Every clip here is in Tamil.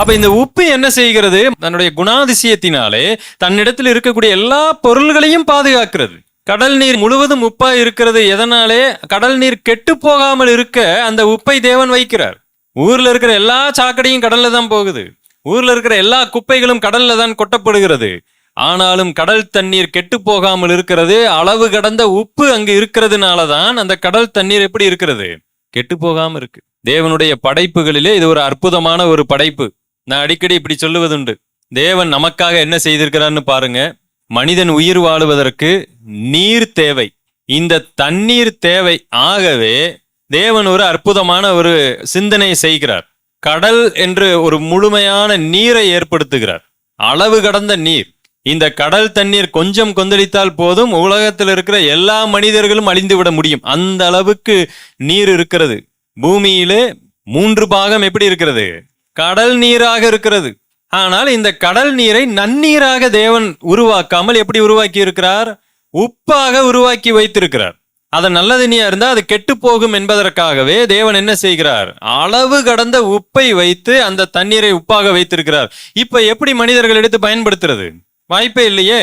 அப்ப இந்த உப்பு என்ன செய்கிறது? தன்னுடைய குணாதிசயத்தினாலே தன்னிடத்தில் இருக்கக்கூடிய எல்லா பொருள்களையும் பாதுகாக்கிறது. கடல் நீர் முழுவதும் உப்பா இருக்கிறது எதனாலே? கடல் நீர் கெட்டு போகாமல் இருக்க அந்த உப்பை தேவன் வைக்கிறார். ஊர்ல இருக்கிற எல்லா சாக்கடையும் கடல்ல தான் போகுது. ஊர்ல இருக்கிற எல்லா குப்பைகளும் கடல்ல தான் கொட்டப்படுகிறது. ஆனாலும் கடல் தண்ணீர் கெட்டு போகாமல் இருக்கிறது. அளவு கடந்த உப்பு அங்கு இருக்கிறதுனால தான் அந்த கடல் தண்ணீர் எப்படி இருக்கிறது? கெட்டு போகாம இருக்கு. தேவனுடைய படைப்புகளிலே இது ஒரு அற்புதமான ஒரு படைப்பு. நான் அடிக்கடி இப்படி சொல்லுவதுண்டு. தேவன் நமக்காக என்ன செய்திருக்கிறான்னு பாருங்க. மனிதன் உயிர் வாழுவதற்கு நீர் தேவை. இந்த தண்ணீர் தேவை. ஆகவே தேவன் ஒரு அற்புதமான ஒரு சிந்தனை செய்கிறார். கடல் என்று ஒரு முழுமையான நீரை ஏற்படுத்துகிறார். அளவு கடந்த நீர். இந்த கடல் தண்ணீர் கொஞ்சம் கொந்தளித்தால் போதும் உலகத்தில் இருக்கிற எல்லா மனிதர்களும் அழிந்து விட முடியும். அந்த அளவுக்கு நீர் இருக்கிறது. பூமியிலே மூன்று பாகம் எப்படி இருக்கிறது? கடல் நீராக இருக்கிறது. ஆனால் இந்த கடல் நீரை நன்னீராக தேவன் உருவாக்காமல் எப்படி உருவாக்கி இருக்கிறார் உப்பாக உருவாக்கி வைத்திருக்கிறார். அது நல்ல தண்ணியா இருந்தால் அது கெட்டு போகும் என்பதற்காகவே தேவன் என்ன செய்கிறார்? அளவு கடந்த உப்பை வைத்து அந்த தண்ணீரை உப்பாக வைத்திருக்கிறார். இப்ப எப்படி மனிதர்கள் எடுத்து பயன்படுத்துறது? வாய்ப்பே இல்லையே.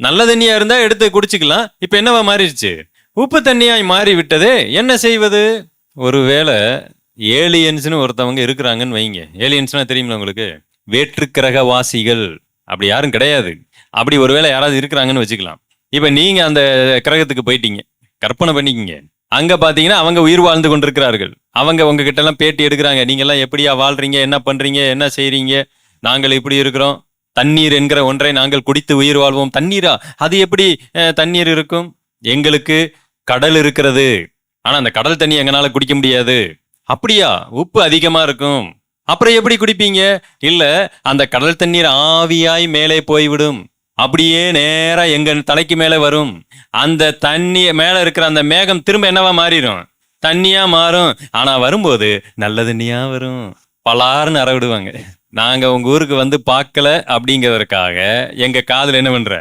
நல்ல தண்ணியா இருந்தா எடுத்து குடிச்சுக்கலாம். இப்ப என்னவா மாறிடுச்சு? உப்பு தண்ணியாய் மாறி விட்டதே என்ன செய்வது? ஒருவேளை ஏலியன்ஸ்னு ஒருத்தவங்க இருக்கிறாங்கன்னு வைங்க. ஏலியன்ஸ்னா தெரியுமில உங்களுக்கு? வேற்றுக்கிரகவாசிகள். அப்படி யாரும் கிடையாது. அப்படி ஒருவேளை யாராவது இருக்கிறாங்கன்னு வச்சுக்கலாம். இப்போ நீங்கள் அந்த கிரகத்துக்கு போயிட்டீங்க. கற்பனை பண்ணிக்கிங்க. அங்கே பார்த்தீங்கன்னா அவங்க உயிர் வாழ்ந்து கொண்டிருக்கிறார்கள். அவங்க உங்ககிட்ட எல்லாம் பேட்டி எடுக்கிறாங்க. நீங்கள்லாம் எப்படியா வாழ்றீங்க? என்ன பண்ணுறீங்க என்ன செய்கிறீங்க நாங்கள் இப்படி இருக்கிறோம். தண்ணீர் என்கிற ஒன்றை நாங்கள் குடித்து உயிர் வாழ்வோம். தண்ணீரா? அது எப்படி தண்ணீர் இருக்கும்? எங்களுக்கு கடல் இருக்கிறது. ஆனால் அந்த கடல் தண்ணி எங்களால் குடிக்க முடியாது. அப்படியா? உப்பு அதிகமா இருக்கும். அப்புறம் எப்படி குடிப்பீங்க? இல்ல அந்த கடல் தண்ணீர் ஆவியாய் மேலே போய்விடும். அப்படியே நேரா எங்க தலைக்கு மேல வரும். அந்த தண்ணி மேல இருக்கிற அந்த மேகம் திரும்ப என்னவா மாறிடும்? தண்ணியா மாறும். ஆனா வரும்போது நல்ல தண்ணியா வரும். பலாருன்னு அறவிடுவாங்க நாங்கள் நாங்க உங்க ஊருக்கு வந்து பார்க்கல அப்படிங்கிறதுக்காக எங்க காதில் என்ன பண்ற?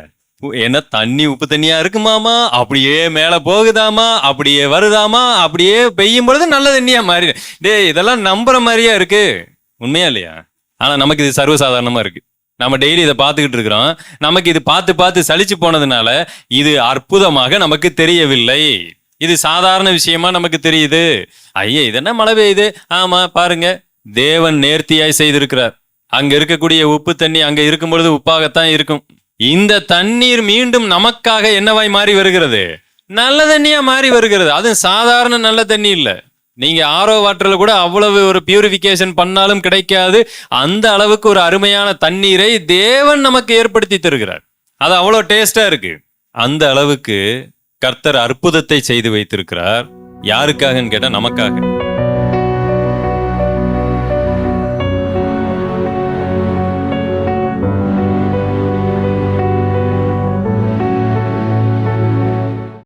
ஏன்னா தண்ணி உப்பு தண்ணியா இருக்குமாமா? அப்படியே மேல போகுதாமா? அப்படியே வருதாமா? அப்படியே பெய்யும் பொழுது நல்ல தண்ணியா மாறி டேய் இதெல்லாம் நம்புற மாதிரியா இருக்கு? உண்மையா இல்லையா? ஆனா நமக்கு இது சர்வசாதாரணமா இருக்கு. நம்ம டெய்லி இதை பார்த்துக்கிட்டு இருக்கிறோம். நமக்கு இது பார்த்து பார்த்து சலிச்சு போனதுனால இது அற்புதமாக நமக்கு தெரியவில்லை. இது சாதாரண விஷயமா நமக்கு தெரியுது. ஐயே இது என்ன மழை பெய்யுது? ஆமா பாருங்க. தேவன் நேர்த்தியாய் செய்திருக்கிறார். அங்க இருக்கக்கூடிய உப்பு தண்ணி அங்க இருக்கும் பொழுது உப்பாகத்தான் இருக்கும். இந்த தண்ணீர் மீண்டும் நமக்காக என்னவாய் மாறி வருகிறது? நல்ல தண்ணியா மாறி வருகிறது. அது சாதாரண நல்ல தண்ணி இல்ல. நீங்க ஆரோ வாட்டர்ல கூட அவ்வளவு ஒரு பியூரிஃபிகேஷன் பண்ணாலும் கிடைக்காது. அந்த அளவுக்கு ஒரு அருமையான தண்ணீரை தேவன் நமக்கு ஏற்படுத்தி தருகிறார். அது அவ்வளவு டேஸ்டா இருக்கு. அந்த அளவுக்கு கர்த்தர் அற்புதத்தை செய்து வைத்திருக்கிறார். யாருக்காகன்னு கேட்டா நமக்காக.